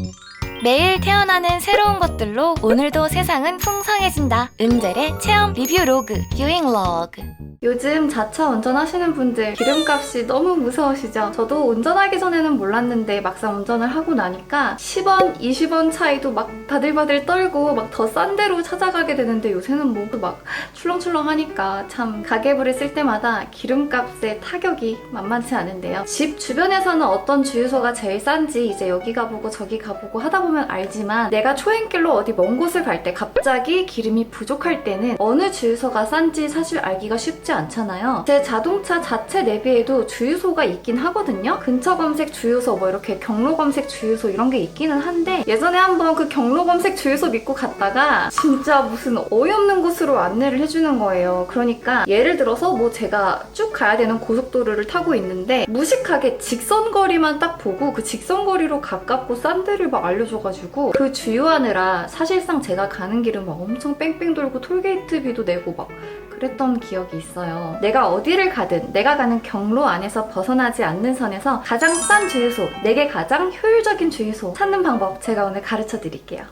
Thank you. 매일 태어나는 새로운 것들로 오늘도 세상은 풍성해진다. 은젤의 체험 리뷰 로그, 유잉 로그. 요즘 자차 운전하시는 분들 기름값이 너무 무서우시죠? 저도 운전하기 전에는 몰랐는데 막상 운전을 하고 나니까 10원, 20원 차이도 막 바들바들 떨고 막 더 싼 데로 찾아가게 되는데 요새는 뭐막 출렁출렁 하니까 참 가계부를 쓸 때마다 기름값의 타격이 만만치 않은데요. 집 주변에서는 어떤 주유소가 제일 싼지 이제 여기 가보고 저기 가보고 하다 보면 알지만 내가 초행길로 어디 먼 곳을 갈 때 갑자기 기름이 부족할 때는 어느 주유소가 싼지 사실 알기가 쉽지 않잖아요. 제 자동차 자체 내비에도 주유소가 있긴 하거든요. 근처 검색 주유소 뭐 이렇게 경로 검색 주유소 이런 게 있기는 한데 예전에 한번 그 경로 검색 주유소 믿고 갔다가 진짜 무슨 어이없는 곳으로 안내를 해주는 거예요. 그러니까 예를 들어서 뭐 제가 쭉 가야 되는 고속도로를 타고 있는데 무식하게 직선 거리만 딱 보고 그 직선 거리로 가깝고 싼 데를 막 알려줘 가지고 그 주유하느라 사실상 제가 가는 길은 막 엄청 뺑뺑 돌고 톨게이트비도 내고 막 그랬던 기억이 있어요. 내가 어디를 가든 내가 가는 경로 안에서 벗어나지 않는 선에서 가장 싼 주유소, 내게 가장 효율적인 주유소 찾는 방법 제가 오늘 가르쳐 드릴게요.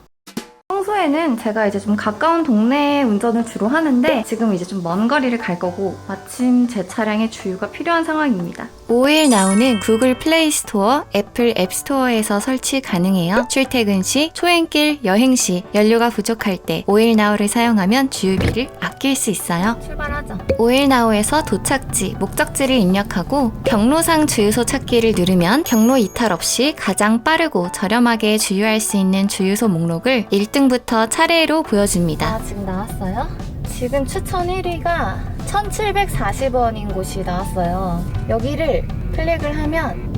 평소에는 제가 이제 좀 가까운 동네에 운전을 주로 하는데 지금 이제 좀 먼 거리를 갈 거고 마침 제 차량에 주유가 필요한 상황입니다. 5일 나오는 구글 플레이 스토어, 애플 앱 스토어에서 설치 가능해요. 출퇴근 시, 초행길, 여행 시, 연료가 부족할 때 5일 나우를 사용하면 주유비를 아낄 수 있어요. 출발하죠. 5일 나우에서 도착지, 목적지를 입력하고 경로상 주유소 찾기를 누르면 경로 이탈 없이 가장 빠르고 저렴하게 주유할 수 있는 주유소 목록을 1등부터 차례로 보여줍니다. 아, 지금 나왔어요? 지금 추천 1위가 1740원인 곳이 나왔어요. 여기를 클릭을 하면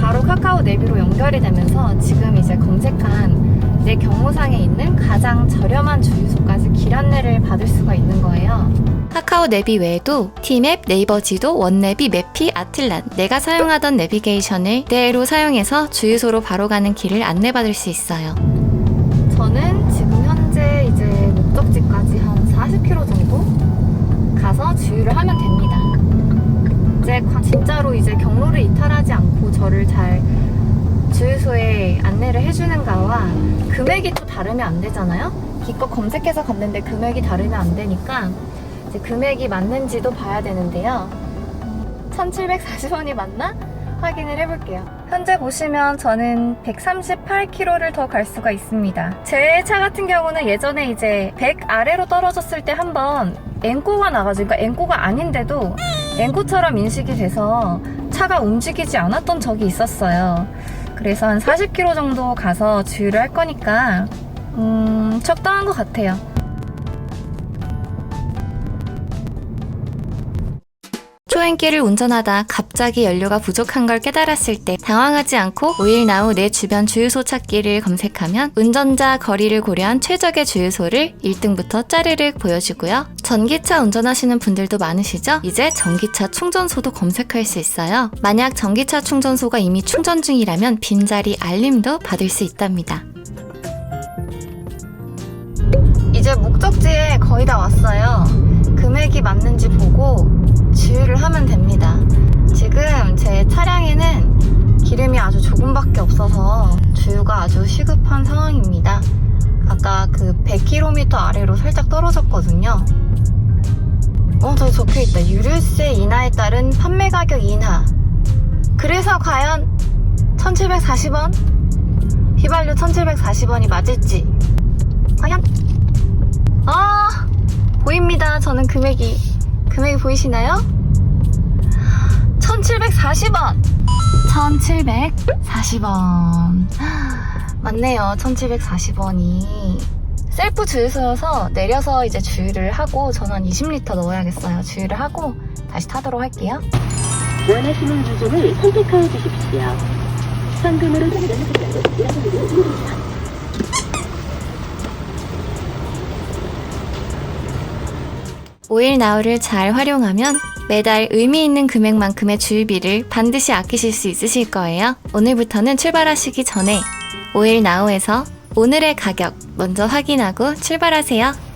바로 카카오 내비로 연결이 되면서 지금 이제 검색한 내 경로상에 있는 가장 저렴한 주유소까지 길 안내를 받을 수가 있는 거예요. 카카오 내비 외에도 티맵, 네이버 지도, 원내비, 매피, 아틀란 내가 사용하던 내비게이션을 그대로 사용해서 주유소로 바로 가는 길을 안내받을 수 있어요. 저는 진짜로 이제 경로를 이탈하지 않고 저를 잘 주유소에 안내를 해주는가와 금액이 또 다르면 안 되잖아요? 기껏 검색해서 갔는데 금액이 다르면 안 되니까 이제 금액이 맞는지도 봐야 되는데요. 1740원이 맞나? 확인을 해볼게요. 현재 보시면 저는 138km를 더 갈 수가 있습니다. 제 차 같은 경우는 예전에 이제 100 아래로 떨어졌을 때 한번 앵꼬가 나가지고, 그러니까 앵꼬가 아닌데도 앵꼬처럼 인식이 돼서 차가 움직이지 않았던 적이 있었어요. 그래서 한 40km 정도 가서 주유를 할 거니까, 음, 적당한 것 같아요. 초행길을 운전하다 갑자기 연료가 부족한 걸 깨달았을 때 당황하지 않고 5일 나후 내 주변 주유소 찾기를 검색하면 운전자 거리를 고려한 최적의 주유소를 1등부터 짜르륵 보여주고요. 전기차 운전하시는 분들도 많으시죠? 이제 전기차 충전소도 검색할 수 있어요. 만약 전기차 충전소가 이미 충전 중이라면 빈자리 알림도 받을 수 있답니다. 이제 목적지에 거의 다 왔어요. 금액이 맞는지 보고 없어서 주유가 아주 시급한 상황입니다. 아까 그 100km 아래로 살짝 떨어졌거든요. 어, 저기 적혀 있다. 유류세 인하에 따른 판매 가격 인하. 그래서 과연 1740원? 휘발유 1740원이 맞을지. 과연? 아, 보입니다. 저는 금액이. 금액이 보이시나요? 1740원! 1740원. 맞네요. 1740원이. 셀프 주유소여서 내려서 이제 주유를 하고 저는 한 20리터 넣어야겠어요. 주유를 하고 다시 타도록 할게요. 원하시는 주종을 선택하여 주십시오. 현금으로. 5일 나우를 잘 활용하면 매달 의미 있는 금액만큼의 주유비를 반드시 아끼실 수 있으실 거예요. 오늘부터는 출발하시기 전에 5일 나우에서 오늘의 가격 먼저 확인하고 출발하세요.